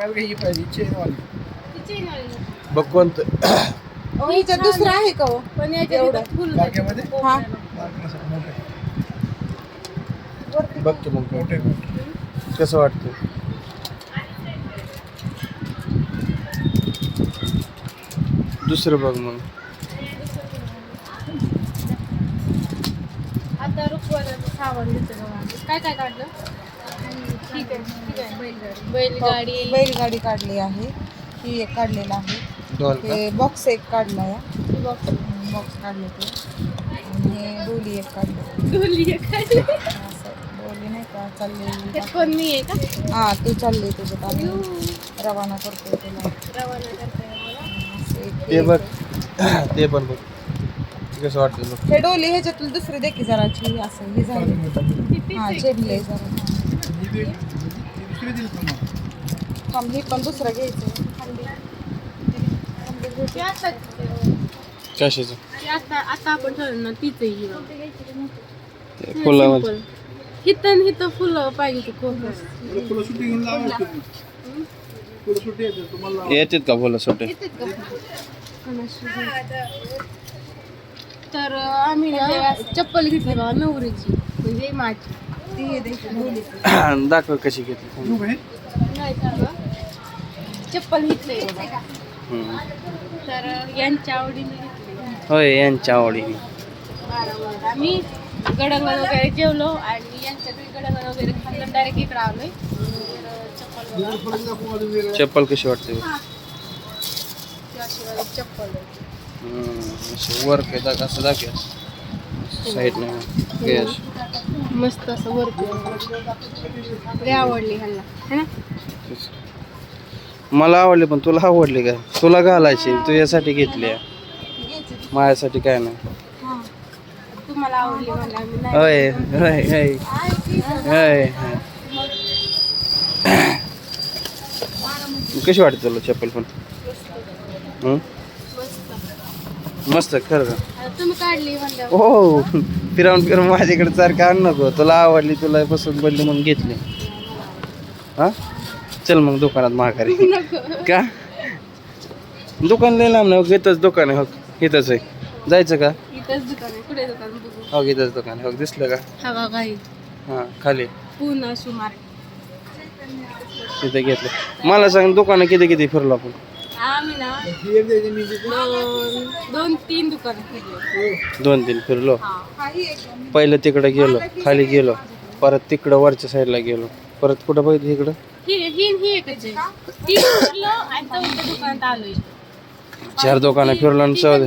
पाहिजे ही पाहिजे बघ कोणतं अहो, हिच्यात दुसरं आहे. का हो? पण याच्यात एवढं. बागेमध्ये? हा. मोठे बघ की मग मोठे कसं वाटतं दुसरं बघ मग. आता रुखवाल्याचं सामान घेतो बघा. काय काय काढलं? ठीक आहे ठीक आहे. बैलगाडी. बैलगाडी. बैलगाडी काढली आहे. ही एक काढलेला आहे. डॉल का? बॉक्स एक काढला बॉक्स बॉक्स काढले ते. आणि डोली एक काढली. डोली आहे काढली. असं. डोली नाही का चाललेली? त्यात कोण मी आहे का? हा तू चालली रवाना करतोय तुला रवाना करताय मला असं एक ते बघ. ते पण बघ. कसं वाटतं बघ. हे डोली ह्याच्यातून दुसरी देखी जराची असं ही झाली. किती हा चिडले जरा. ही पण दुसरं घ्यायचं. आता कशाचं? आता आता आपण ठरवलं ना तीच आहे ही बघ. ते फुलामध्ये Simple. हिथं हिथं फुलं पाहिजे येतात का फुलं सुटे तर आम्ही चप्पल घेतली बघा नवरीची. म्हणजे माझी. हे दाखव कशी घेतली. नाही? चप्पल घेतली. तर यांच्या आवडीने होय यांच्या आवडीने आम्ही गडंगण वगैरे जेवलो आणि यांच्या घरी गडंगण वगैरे खाल्लं डायरेक्ट इकडे आलोय. चप्पल कशी वाटते? चप्पल आहे. हम्म, असं वर काय गॅस मस्त असं वरती लय आवडली ह्यांना. है ना? मला आवडले पण तुला आवडले का? तुला घालायची तुझ्यासाठी घेतली माझ्यासाठी काय नाही. तुम्हाला आवडली म्हणलं आम्ही नाही. होय होय. होय होय. कशी वाटते तुला चप्पल पण? हं? मस्त खरं तुम्ही काढली म्हणलं. हो फिरवून फिरवून माझ्याकडे सारखं आण नको. तुला आवडली तुला पसंत पडली म्हणून घेतली. हा? चल मग दुकानात महागारी का? दुकान लय लांब नाही हो इथंच दुकान आहे हो. इथंच आहे. जायचं का? इथंच दुकान आहे कुठे दुकान बघू? हो इथंच दुकान आहे हो. दिसलं का? काही हां खाली. पुन्हा सुमार. तिथे घेतलं. मला सांग दुकानं किती किती फिरलो आपण? आम्ही ना ही. दोन दोन तीन दुकान फिरलो. दोन तीन फिरलो. हा. काही एक पहिलं तिकडं गेलो खाली गेलो. परत तिकडं वरच्या साईडला गेलो. परत कुठं बघितलं इकडं ही ही ही एकच आहे. फिरलो आणि चौथ्या दुकानात आलोय. चार दुकानं फिरलो आणि चौदा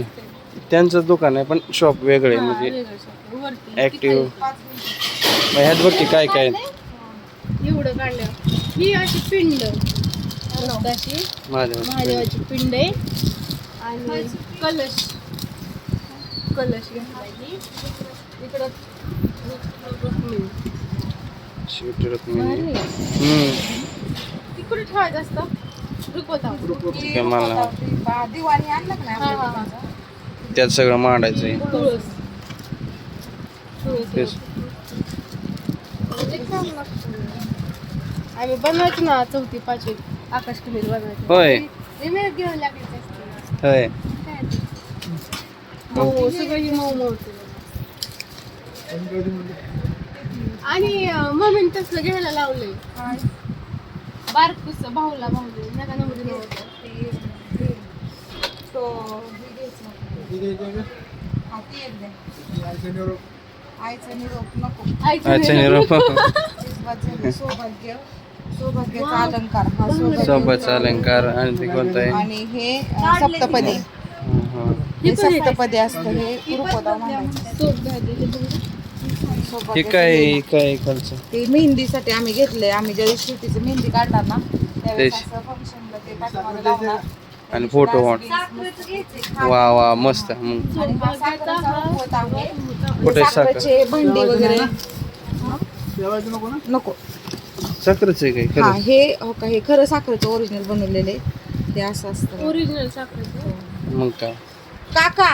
त्यांचं दुकान आहे पण शॉप वेगळे हा, म्हणजे वेगळं shop. वरती ऍक्टिव्ह ह्यात बघ की काय काय? एवढं काढलं. ही अशी पिंड. महादेवाची पिंड. आहे आणि कलश. कलश घेतलाय ही इकडं रुक्मिणी. शेवटी रकमी भारी आहे. हम्म ती कुठे ठेवायचं असतं त्यात सगळं मांडायचं. आम्ही बनवायचो ना चौथी पाचवी. आकाश कमील बनवायचो होय. ते मी घेऊन लागले असते होय काय ते? मऊ सगळं ही मऊ मऊ होते. आणि मम्मीने तसलं घ्यायला लावलंय बारकुस भाऊला भाऊले नका नवरी नव्हतं तो घ्यायचं. द्यायची का? ती एक द्या. यायचं निरोप. आईचा निरोप नको अच्छा निरोप. सौभाग्य सौभाग्याचा अलंकार हा अलंकार आणि ते कोणतं आहे. आणि हे अं, सप्तपदी. हं, सप्तपदी असतं हे रुपदा मांडायचं सोप घ्यायचे हे सौभाग्याचं काय हे. काय खालचं? ते मेहंदीसाठी आम्ही घेतलंय. आम्ही ज्या दिवशी शेवटीची मेहंदी काढणार ना त्यावेळेस तेच. असं फंक्शनला ते पाठीमागे लावणार. आणि फोटो वाट वा वा मस्त. मग आणि हा साखरेचा आहे. कुठे साखर? साखरेचे भांडी वगैरे. जेवायचं नको ना? नको. साखरच आहे काय? हा खरं. हे हो का हे खरं साखरेचं ओरिजिनल बनवलेले ते असं असतं. ओरिजिनल साखरेचं? मग काय? काका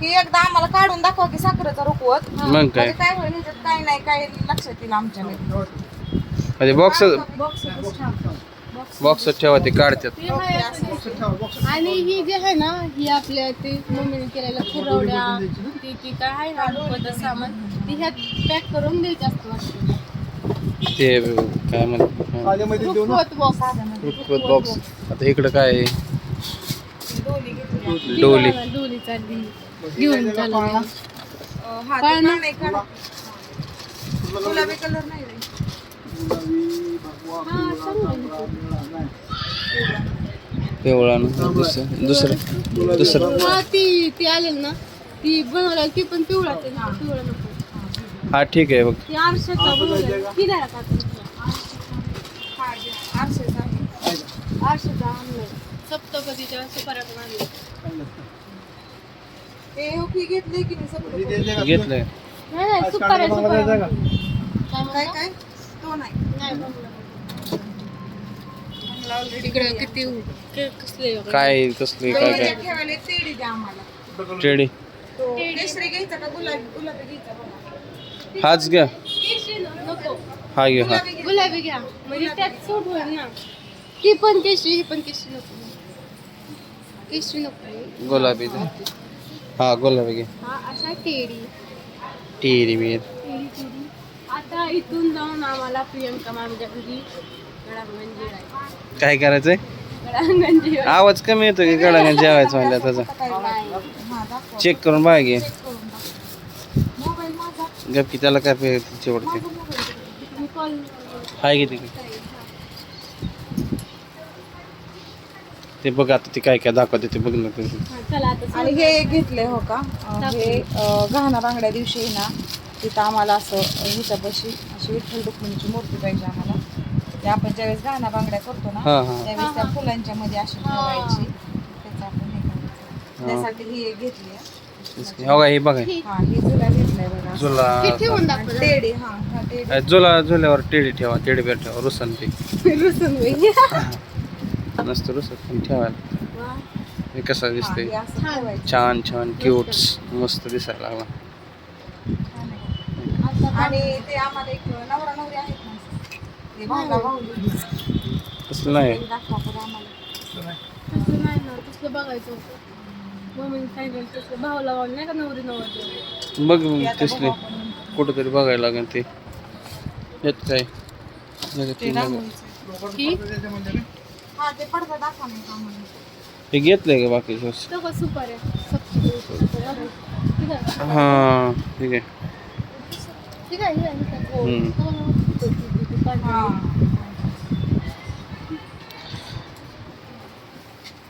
हे एकदा आम्हाला काढून दाखवा की साखरेचा रुकवत मग काय? म्हणजे काय होईल ह्याच्यात? काय नाही काय लक्षात येईल आमच्या म्हणजे बॉक्स बॉक्स बॉक्स ठेवा. ते काढतात. ते आहे असं. आणि ही जे आहे ना ही आपल्या ते मम्मीने केलेल्या कुरवड्या ती ती काय आहे ना सामान ती ह्यात पॅक करून द्यायची असतं वाटतं. ते काय म्हणतात? रुखवत बॉक्स आता इकडं काय? आहे? डोली. चालली. घेऊन चालली. गुलाबी. कलर नाही. पिवळा ना दुसरं दुसरं? दुसरं? ती ती आलेली ना. ती बनवल्या ती पण पिवळा पिवळा नको. हा ठीक आहे बघ. हा, आहे. सप्तपदीच्या सुपाऱ्यातून आणले ते हो की घेतले की नाही सगळं घेतलंय. नाही नाही सुपाऱ्या सुपाऱ्या काय काय म्हणता? काय तो नाही. किती कसले. काय कसले काय डोली काय? ठेवायला तेडी द्या आम्हाला. टेडी तो केशरी घ्यायचा का गुलाबी गुलाबी घ्यायचा. हाच घ्या. हा घे हा. गुलाबी घ्या. म्हणजे त्यात सूट होईल ना. ती पण केशरी ही पण केशरी नको. केशरी नको. गुलाबी दे. हा गुलाबी घे. हा असा टेडी. Terry teddy teddy. आता इथून जाऊन आम्हाला प्रियंका मॅमच्या घरी गडांगण काय करायचंय? गडांगण आवाज कमी येतो की गडांगा जेवायचं म्हणलं त्याचा चेक करून बघा घे चेक करून दाखव मोबाईल माझा गप की त्याला काय पे- कॉल हाय किती ते बघ आता ते काय काय दाखवते ते बघ ना तू. चला आता आणि हे घेतले हो का? अं, हे अं, गहना बांगड्या दिवशी ना तिथं आम्हाला असं ह्याच्यापाशी अशी विठ्ठल रुक्मिणीची मूर्ती पाहिजे आम्हाला. ते आपण ज्यावेळेस गहना बांगड्या करतो ना हा हा. त्यावेळेस त्या फुलांच्या मध्ये अशी ठेवायची. त्याचं आपण हे करायचं त्यासाठी ही घेतली आहे. हो हे बघा. हा ही झुला टेडी हा हा झुला झुल्यावर टेडी ठेवा टेडी बेर ठेवा रुसन होईल. नसतं रुसत पण ठेवायला. वा. हे कसं ठेवायचं. छान छान क्यूट्स मस्त दिसायला लागला. आणि ते आम्हाला एक नवरा नवरी आहेत ना. ते भावला भाऊ तसं नाही. तसलं नाही ना तसलं बघायचं होतं. मम्मीने सांगितलं तसलं भाऊ लावायला नाही का नवरी नवरी बघ ते आता दिसले बघू आपण. कुठंतरी बघायला लागेल ते येत काय ते ते बघा. रांगोळीचं. ही ते पडदा दाखवा नाही का हे घेतलंय का बाकी दिवस तो का सुपारी आहे. ठीक आहे हा ठीक आहे ठीक आहे, ठीक आहे, ठीक आहे. हम्म. हो, हो.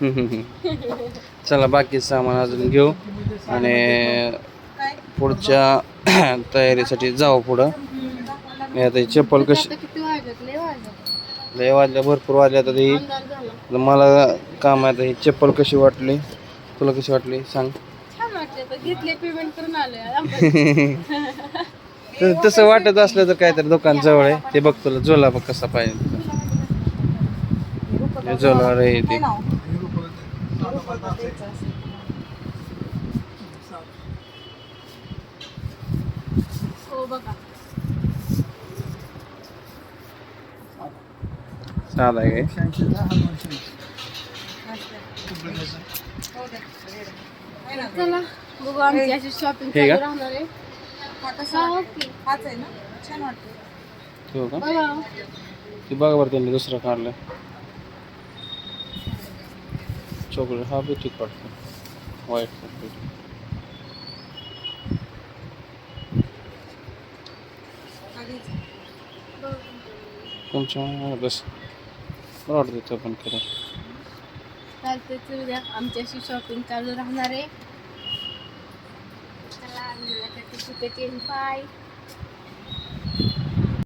चला बाकी सामान अजून घेऊ आणि पुढच्या तयारीसाठी जाऊ पुढं. मी आता ही चप्पल कशी लय वाजल्या भरपूर वाजल्या आता ही मला काम आहे ही चप्पल कशी वाटली? तुला कशी वाटली? सांग. तर तस- वाटत असलं तर काहीतरी दुकान जवळ आहे. ते बघ तुला झोला बघ कसा पाहिजे. झोला रे ते काय नाव रुपयाला द्यायचं असेल. हो बघा साधा आहे हो? चला बघू आमची अशी शॉपिंग हे का? चालू राहणार आहे हा हा, का बघा ते बघा बरं त्यांनी दुसरं काढलं चॉकलेट हा बी ठीक वाटतं व्हाईट चॉकलेट हा घ्यायचा. तुमच्या बस बरं वाटतं तो पण केलं चालते चल द्या शॉपिंग चालू राहणार आहे चला आम्ही बाय